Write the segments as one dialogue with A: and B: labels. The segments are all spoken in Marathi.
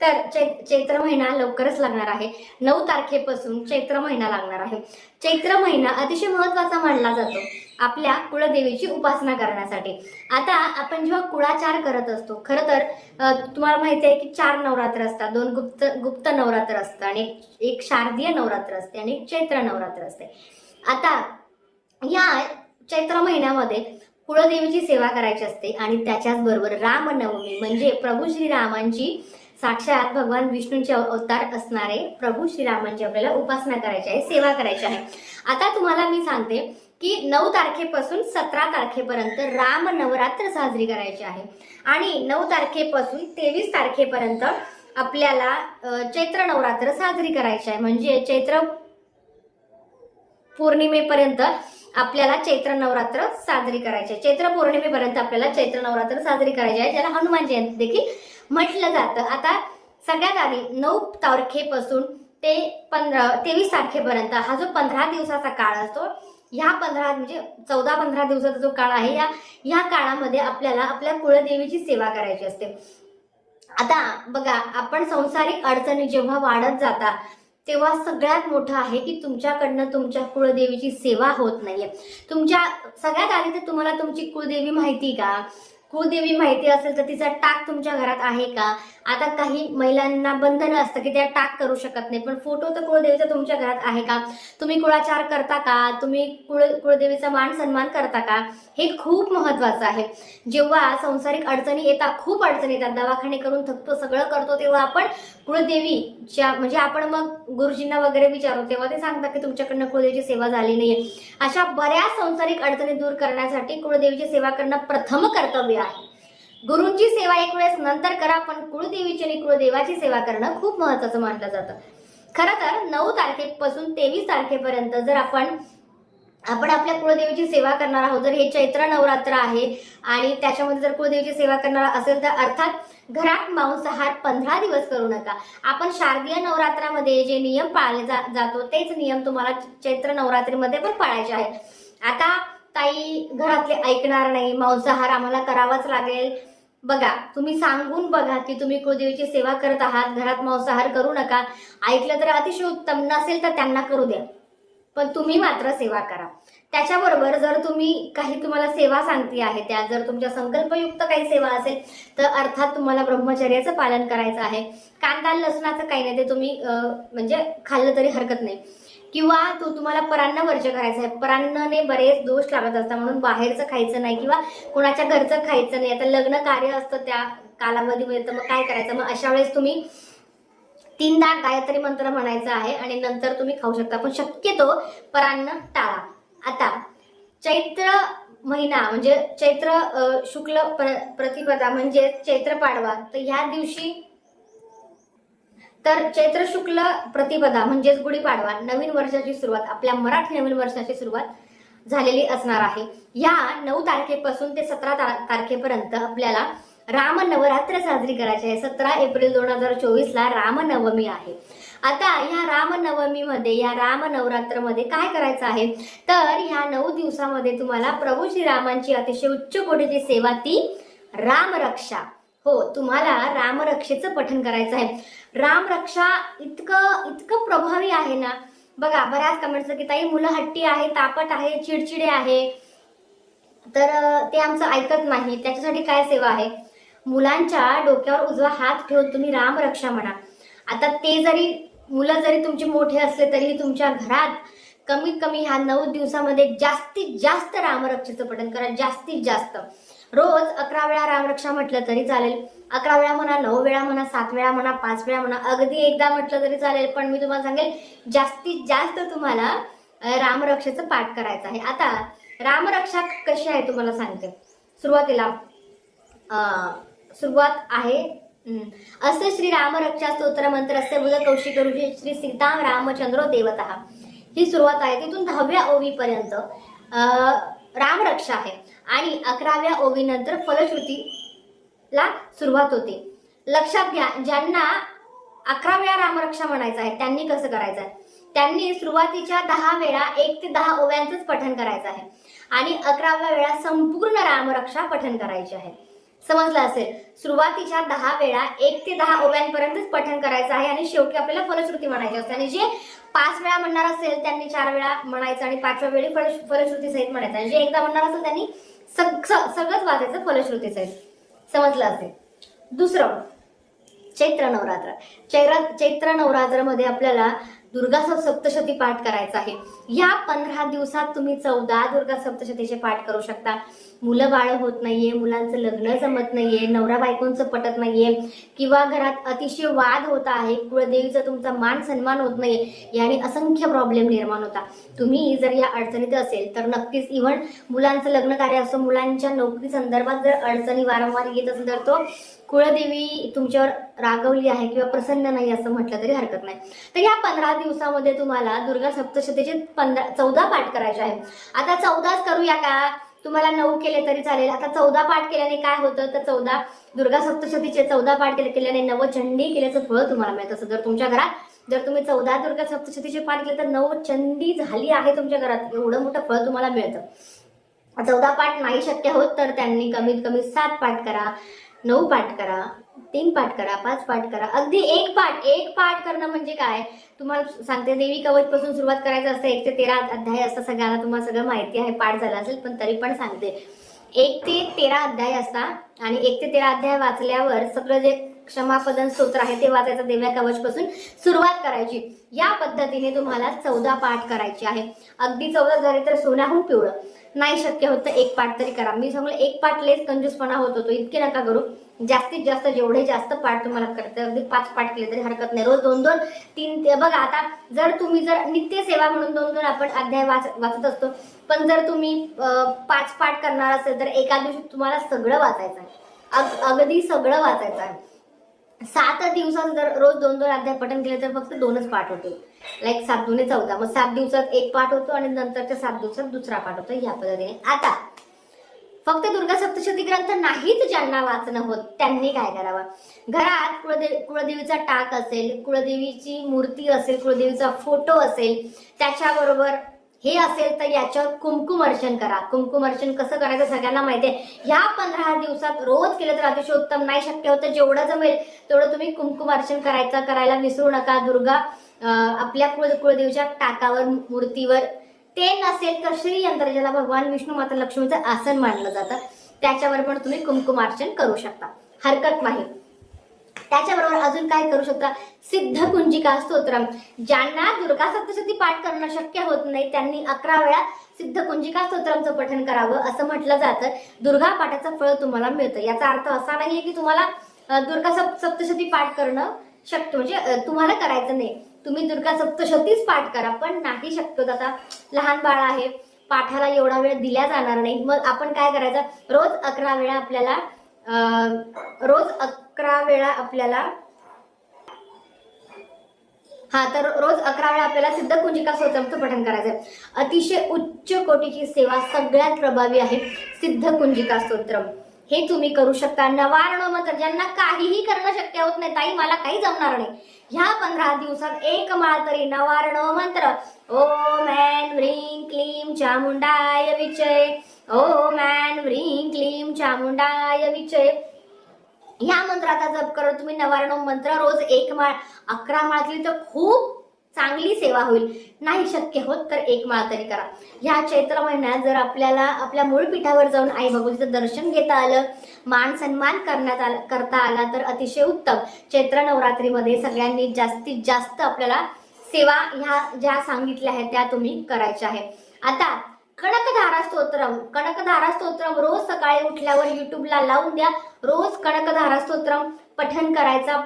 A: तर चै- चैत्र महिना लवकरच लागणार आहे. नऊ तारखेपासून चैत्र महिना लागणार आहे. चैत्र महिना अतिशय महत्त्वाचा मानला जातो आपल्या कुळदेवीची उपासना करण्यासाठी. आता आपण जेव्हा कुळाचार करत असतो खरं तर तुम्हाला माहिती आहे की चार नवरात्र असतात. दोन गुप्त गुप्त नवरात्र असतं आणि एक- एक शारदीय नवरात्र असते आणि एक चैत्र नवरात्र असते. आता या चैत्र महिन्यामध्ये कुळदेवीची सेवा करायची असते आणि त्याच्याच बरोबर रामनवमी म्हणजे प्रभू श्रीरामांची साक्षात भगवान विष्णूंचे अवतार असणारे प्रभू श्रीरामांची आपल्याला उपासना करायची आहे सेवा करायची आहे. आता तुम्हाला मी सांगते की नऊ तारखेपासून सतरा तारखेपर्यंत राम नवरात्र साजरी करायची आहे. आणि नऊ तारखेपासून तेवीस तारखेपर्यंत आपल्याला चैत्र नवरात्र साजरी करायची आहे. म्हणजे चैत्र पौर्णिमेपर्यंत आपल्याला चैत्र नवरात्र साजरी करायची आहे. चैत्र पौर्णिमेपर्यंत आपल्याला चैत्र नवरात्र साजरी करायची आहे ज्याला हनुमान जयंती देखील म्हटलं जातं. आता सगळ्यात आधी नऊ तारखेपासून ते पंधरा तेवीस तारखेपर्यंत हा जो पंधरा दिवसाचा काळ असतो ह्या पंधरा म्हणजे चौदा पंधरा दिवसाचा जो काळ आहे या ह्या काळामध्ये आपल्याला आपल्या कुळदेवीची सेवा करायची असते. आता बघा आपण संसारिक अडचणी जेव्हा वाढत जाता तेव्हा सगळ्यात मोठं आहे की तुमच्याकडनं तुमच्या कुळदेवीची सेवा होत नाहीये. तुमच्या सगळ्यात आधी तर तुम्हाला तुमची कुळदेवी माहिती का? कुळदेवी माहिती असेल तर तिचा टाक तुमच्या घरात आहे का? आता काही महिलांना बंधन असतं की त्या टाक करू शकत नाही. पण फोटो तर कुळदेवीचा तुमच्या घरात आहे का? तुम्ही कुळाचार करता का? तुम्ही कुळ कुळदेवीचा मान सन्मान करता का? हे खूप महत्वाचं आहे. जेव्हा संसारिक अडचणी येतात खूप अडचणी येतात. दवाखाने करून थकतो सगळं करतो तेव्हा आपण कुळदेवीच्या म्हणजे आपण मग गुरुजींना वगैरे विचारू तेव्हा ते सांगतात की तुमच्याकडनं कुळदेवीची सेवा झाली नाहीये. अशा बऱ्याच संसारिक अडचणी दूर करण्यासाठी कुळदेवीची सेवा करणं प्रथम कर्तव्य आहे. गुरूंची सेवा एक वेळेस नंतर करा पण कुळदेवीची आणि कुळदेवाची सेवा करणं खूप महत्वाचं मानलं जातं. खरं तर नऊ तारखेपासून तेवीस तारखेपर्यंत जर आपण आपण आपल्या कुळदेवीची सेवा करणार आहोत. जर हे चैत्र नवरात्र आहे आणि त्याच्यामध्ये जर कुळदेवीची सेवा करणार असेल तर अर्थात घरात मांसाहार पंधरा दिवस करू नका. आपण शारदीय नवरात्रामध्ये जे नियम पाळले जा, जातो तेच नियम तुम्हाला चैत्र नवरात्रीमध्ये पण पाळायचे आहेत. आता ताई घरातले ऐकणार नाही मांसाहार आम्हाला करावाच लागेल. बघा तुम्ही सांगून बघा की तुम्ही कुळदेवीची सेवा करत आहात घरात मांसाहार करू नका. ऐकलं तर अतिशय उत्तम नसेल तर त्यांना करू द्या. पण तुम्ही मात्र सेवा करा. त्याच्याबरोबर जर तुम्ही काही तुम्हाला सेवा सांगती आहे त्या जर तुमच्या संकल्पयुक्त काही सेवा असेल तर अर्थात तुम्हाला ब्रह्मचर्याचं पालन करायचं आहे. कांदा लसणाचं काही नाही ते तुम्ही म्हणजे खाल्लं तरी हरकत नाही. किंवा तो तुम्हाला परान्न वर्ज करायचं आहे. परान्नने बरेच दोष लागत असतात म्हणून बाहेरचं खायचं नाही किंवा कोणाच्या घरचं खायचं नाही. आता लग्न कार्य असतं त्या कालावधीमध्ये तर मग काय करायचं? मग अशा वेळेस तुम्ही तीनदा गायत्री मंत्र म्हणायचा आहे आणि नंतर तुम्ही खाऊ शकता. पण शक्यतो परान्न टाळा. आता चैत्र महिना म्हणजे चैत्र शुक्ल प्र- प्रतिपदा म्हणजे चैत्र पाडवा. तर ह्या दिवशी तर चैत्र शुक्ल प्रतिपदा म्हणजेच गुढीपाडवा नवीन वर्षाची सुरुवात आपल्या मराठी नवीन वर्षाची सुरुवात झालेली असणार आहे. या नऊ तारखेपासून ते सतरा तारखेपर्यंत आपल्याला राम नवरात्र साजरी करायची आहे. सतरा एप्रिल दोन हजार चोवीसला रामनवमी आहे. आता ह्या रामनवमीमध्ये या राम नवरात्रमध्ये काय करायचं आहे? तर ह्या नऊ दिवसामध्ये तुम्हाला प्रभू श्रीरामांची अतिशय उच्च कोटीची सेवा ती रामरक्षा. हो तुम्हाला रामरक्षेचं पठण करायचं आहे. रामरक्षा इतकं इतकं प्रभावी आहे ना. बघा बऱ्याच कमेंट्स की ताई मुलं हट्टी आहे तापट आहे चिडचिडे आहे. तर ते आमचं ऐकत नाही. त्याच्यासाठी काय सेवा आहे? मुलांच्या डोक्यावर उजवा हात ठेवून तुम्ही रामरक्षा म्हणा. आता ते जरी मुलं जरी तुमचे मोठे असले तरी तुमच्या घरात कमीत कमी ह्या नऊ दिवसामध्ये जास्तीत जास्त रामरक्षेचं पठण करा जास्तीत जास्त. रोज अकरा वेळा रामरक्षा म्हटलं तरी चालेल. अकरा वेळा म्हणा नऊ वेळा म्हणा सात वेळा म्हणा पाच वेळा म्हणा अगदी एकदा म्हटलं तरी चालेल पण मी तुम्हाला सांगेल जास्तीत जास्त तुम्हाला रामरक्षेचं पाठ करायचं आहे. आता रामरक्षा कशी आहे तुम्हाला सांगते. सुरुवातीला सुरुवात आहे. असे श्री रामरक्षा स्तोत्र मंत्र असे बुध कौशिक ऋषी श्री सीताम रामचंद्र देवता. ही सुरुवात आहे. तिथून दहाव्या ओवीपर्यंत रामरक्षा आहे. आणि अकराव्या ओवीनंतर फलश्रुतीला सुरुवात होते. लक्षात घ्या ज्यांना अकरा वेळा रामरक्षा म्हणायचं आहे त्यांनी कसं करायचं आहे? त्यांनी सुरुवातीच्या दहा वेळा एक ते दहा ओव्यांचंच पठण करायचं आहे. आणि अकराव्या वेळा संपूर्ण रामरक्षा पठण करायची आहे. समजलं असेल. सुरुवातीच्या दहा वेळा एक ते दहा ओव्यांपर्यंतच पठण करायचं आहे आणि शेवटी आपल्याला फलश्रुती म्हणायची असते. आणि जे पाच वेळा म्हणणार असेल त्यांनी चार वेळा म्हणायचं आणि पाचव्या वेळी फल फलश्रुती सहित म्हणायचं. आणि जे एकदा म्हणणार असेल त्यांनी सग सगळंच वाचायचं फलश्रुती सहित. समजलं असेल. दुसरं चैत्र नवरात्र. चैत्र चैत्र नवरात्रमध्ये आपल्याला दुर्गा सप्तशती पाठ करायचा आहे. या पंधरा दिवसात तुम्ही चौदा दुर्गा सप्तशतीचे पाठ करू शकता. मुलं बाळ होत नाहीये मुलांचं लग्न जमत नाहीये नवरा बायकोंचं पटत नाहीये किंवा घरात अतिशय वाद होत आहे कुळदेवीचा तुमचा मान सन्मान होत नाहीये याने असंख्य प्रॉब्लेम निर्माण होता तुम्ही जर या अडचणीत असेल तर नक्कीच इव्हन मुलांचं लग्न कार्य असो मुलांच्या नोकरी संदर्भात जर अडचणी वारंवार येत असेल तर तो कुळदेवी तुमच्यावर रागवली आहे किंवा प्रसन्न नाही असं म्हटलं तरी हरकत नाही. तर या पंधरा दिवसामध्ये तुम्हाला दुर्गा सप्तशतीचे पंधरा चौदा पाठ करायचे आहे आता चौदाच करूया का? तुम्हाला नऊ केले तरी चालेल. आता चौदा पाठ केल्याने काय होतं? तर चौदा दुर्गा सप्तशतीचे चौदा पाठ केले केल्याने नवचंडी केल्याचं फळ तुम्हाला मिळतं. असं जर तुमच्या घरात जर तुम्ही चौदा दुर्गा सप्तशतीचे पाठ केले तर नवचंडी झाली आहे तुमच्या घरात. एवढं मोठं फळ तुम्हाला मिळतं. चौदा पाठ नाही शक्य होत तर त्यांनी कमीत कमी सात पाठ करा. नऊ पाठ करा तीन पाठ करा पाच पाठ करा. अगदी एक पाठ एक पाठ करणं म्हणजे काय? तुम्हाला सांगते देवी कवच पासून सुरुवात करायचं असतं एक ते तेरा अध्याय असतं सगळ्यांना तुम्हाला सगळं माहिती आहे पाठ झाला असेल पण तरी पण सांगते. एक ते तेरा अध्याय असता आणि एक ते तेरा अध्याय वाचल्यावर सगळं जे क्षमापदन स्तोत्र आहे ते वाचायचं देव्या कवच पासून सुरुवात करायची. या पद्धतीने तुम्हाला चौदा पाठ करायचे आहे. अगदी चौदा झाले तर सोन्याहून पिवळं. नाही शक्य होत एक पाठ तरी करा. मी सांगलं एक पाठ लेस कंजूसपणा होत होतो. इतके नका करू. जास्तीत जास्त जेवढे जास्त पाठ तुम्हाला करते अगदी पाच पाठ केले तरी हरकत नाही. रोज दोन दोन तीन ते बघा आता जर तुम्ही जर नित्य सेवा म्हणून दोन दोन आपण अध्याय वाच वाचत असतो पण जर तुम्ही पाच पाठ करणार असेल तर एका दिवशी तुम्हाला सगळं वाचायचं आहे. अग- अगदी सगळं वाचायचं आहे. सात दिवसात जर रोज दोन दोन अध्याय पठण केले तर फक्त दोनच पाठ होतील. लाईक सात दुने चौदा. मग सात दिवसात एक पाठ होतो आणि नंतरच्या सात दिवसात दुसरा पाठ होतो. या पद्धतीने. आता फक्त दुर्गा सप्तशती ग्रंथ नाहीच ज्यांना वाचणं होत त्यांनी काय करावं? घरात कुळदेवी कुळदेवीचा टाक असेल कुळदेवीची मूर्ती असेल कुळदेवीचा फोटो असेल त्याच्याबरोबर हे असेल तर याच्यावर कुमकुम अर्चन करा. कुमकुम अर्चन कसं करायचं सगळ्यांना माहिती आहे. ह्या पंधरा दिवसात रोज केलं तर अतिशय उत्तम. नाही शक्य होतं जेवढं जमेल तेवढं तुम्ही कुमकुम अर्चन करायचं करायला विसरू नका. दुर्गा आपल्या कुळ कुळदेवीच्या टाकावर मूर्तीवर ते नसेल तर श्रीयंत्र ज्याला भगवान विष्णू माता लक्ष्मीचं आसन मानलं जातं. त्याच्यावर पण तुम्ही कुमकुमार्चन करू शकता. हरकत नाही. त्याच्याबरोबर अजून काय करू शकता? सिद्ध कुंजिका स्तोत्रम. ज्यांना दुर्गा सप्तशती पाठ करणं शक्य होत नाही त्यांनी अकरा वेळा सिद्ध कुंजिका स्तोत्रमचं पठण करावं असं म्हटलं जातं. दुर्गा पाठाचं फळ तुम्हाला मिळतं. याचा अर्थ असा नाहीये की तुम्हाला दुर्गा सप्तशती पाठ करणं शक्य म्हणजे तुम्हाला करायचं नाही. तुम्ही दुर्गा सप्तशतीच पाठ करा पण नाही शकतो आता लहान बाळ आहे पाठाला एवढा वेळ दिला जाणार नाही. मग आपण काय करायचं? रोज अकरा वेळा आपल्याला रोज अकरा वेळा आपल्याला हा तर रोज अकरा वेळा आपल्याला सिद्ध कुंजिका स्तोत्रमचं पठण करायचं आहे. अतिशय उच्च कोटीची सेवा सगळ्यात प्रभावी आहे सिद्ध कुंजिका स्तोत्रम. हे तुम्ही करू शकता. नवारण मंत्र ज्यांना काहीही करणं शक्य होत नाही ताई मला काही जमणार नाही. ह्या पंधरा दिवसात एक माळ तरी नवारण मंत्र. ओम ऐन व्रीं क्लीं चामुंडाय विचय. ओम ऐन व्रीं क्लीं चामुंडाय विचय. ह्या मंत्राचा जप करत तुम्ही नवारण मंत्र रोज एक माळ अकरा माळ केली तर खूप चांगली सेवा होईल. नाही शक्य होत तर एक माळ तरी करा. ह्या चैत्र महिन्यात जर आपल्याला आपल्या मूळ पीठावर जाऊन आई भगवतीचं दर्शन घेता आलं मान सन्मान करण्यात आला करता आला तर अतिशय उत्तम. चैत्र नवरात्रीमध्ये सगळ्यांनी जास्तीत जास्त आपल्याला सेवा ह्या ज्या सांगितल्या आहेत त्या तुम्ही करायच्या आहे आता कणकधारा स्तोत्रम. कणकधारा स्तोत्रम रोज सकाळी उठल्यावर युट्यूबला लावून द्या. रोज कणकधारा स्तोत्रम पठन करायचा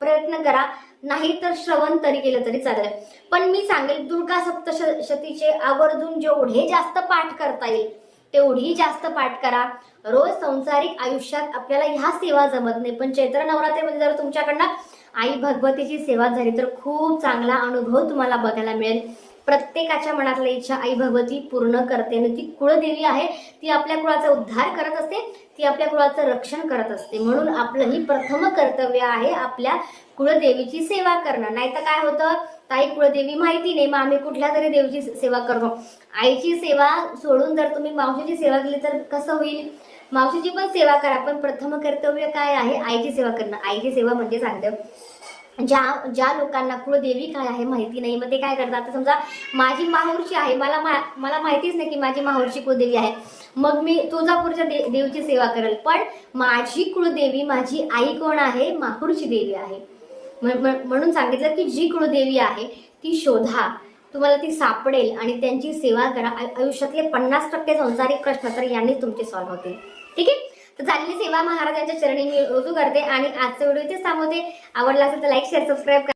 A: प्रयत्न करा. नाही तर श्रवण तरी केलं तरी चालेल. पण मी सांगेल दुर्गा सप्तशतीचे आवर्जून जेवढे जास्त पाठ करता येईल तेवढी जास्त पाठ करा. रोज संसारिक आयुष्यात आपल्याला ह्या सेवा जमत नाही. पण चैत्र नवरात्रीमध्ये जर तुमच्याकडनं आई भगवतीची सेवा झाली तर खूप चांगला अनुभव तुम्हाला बघायला मिळेल. प्रत्येकाच्या मनातल्या इच्छा आई भगवती पूर्ण करते. आणि ती कुळदेवी आहे ती आपल्या कुळाचा उद्धार करत असते ती आपल्या कुळाचं रक्षण करत असते. म्हणून आपलं ही प्रथम कर्तव्य आहे आपल्या कुळदेवीची सेवा करणं. नाही तर काय होतं? ताई कुळदेवी माहिती नाही मग आम्ही कुठल्या तरी देवीची सेवा करतो. आईची सेवा सोडून जर तुम्ही मावशीची सेवा केली तर कसं होईल? मावशीची पण सेवा करा पण प्रथम कर्तव्य काय आहे? आईची सेवा करणं. आईची सेवा म्हणजे सांगतं. ज्या ज्या लोकांना कुळदेवी काय आहे माहिती नाही मग ते काय करतात? आता समजा माझी माहूरची आहे मला मा मला माहितीच नाही की माझी माहूरची कुळदेवी आहे. मग मी तुळजापूरच्या दे देवीची सेवा करेल. पण माझी कुळदेवी माझी आई कोण आहे? माहूरची देवी आहे. म्हणून सांगितलं की जी कुळदेवी आहे ती शोधा. तुम्हाला ती सापडेल आणि त्यांची सेवा करा. आयु- आयुष्यातले पन्नास टक्के संसारिक प्रश्न तर यांनीच तुमचे सॉल्व्ह होतील. ठीक आहे? तर झालेली सेवा महाराजांच्या चरणी मी रुजू करते आणि आजचा व्हिडिओ इथेच थांबवते. आवडला असेल तर लाईक शेअर सबस्क्राईब